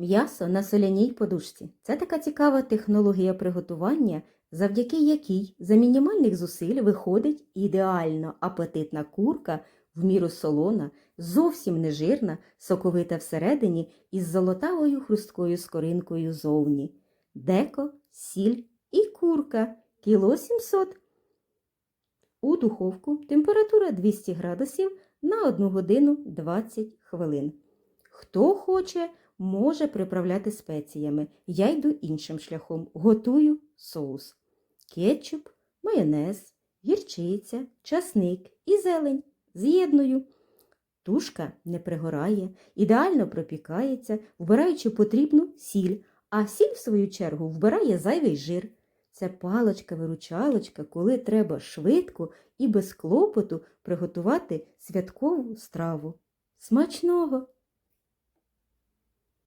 М'ясо на соляній подушці це така цікава технологія приготування, завдяки якій за мінімальних зусиль виходить ідеально апетитна курка, в міру солона, зовсім не жирна, соковита всередині із золотавою хрусткою скоринкою зовні. Деко, сіль і курка кіло 700. У духовку температура 200 градусів на 1 годину 20 хвилин. Хто хоче, може приправляти спеціями. Я йду іншим шляхом. Готую соус. Кетчуп, майонез, гірчиця, часник і зелень. З'єдную. Тушка не пригорає, ідеально пропікається, вбираючи потрібну сіль, а сіль, в свою чергу, вбирає зайвий жир. Це паличка-виручалочка, коли треба швидко і без клопоту приготувати святкову страву. Смачного!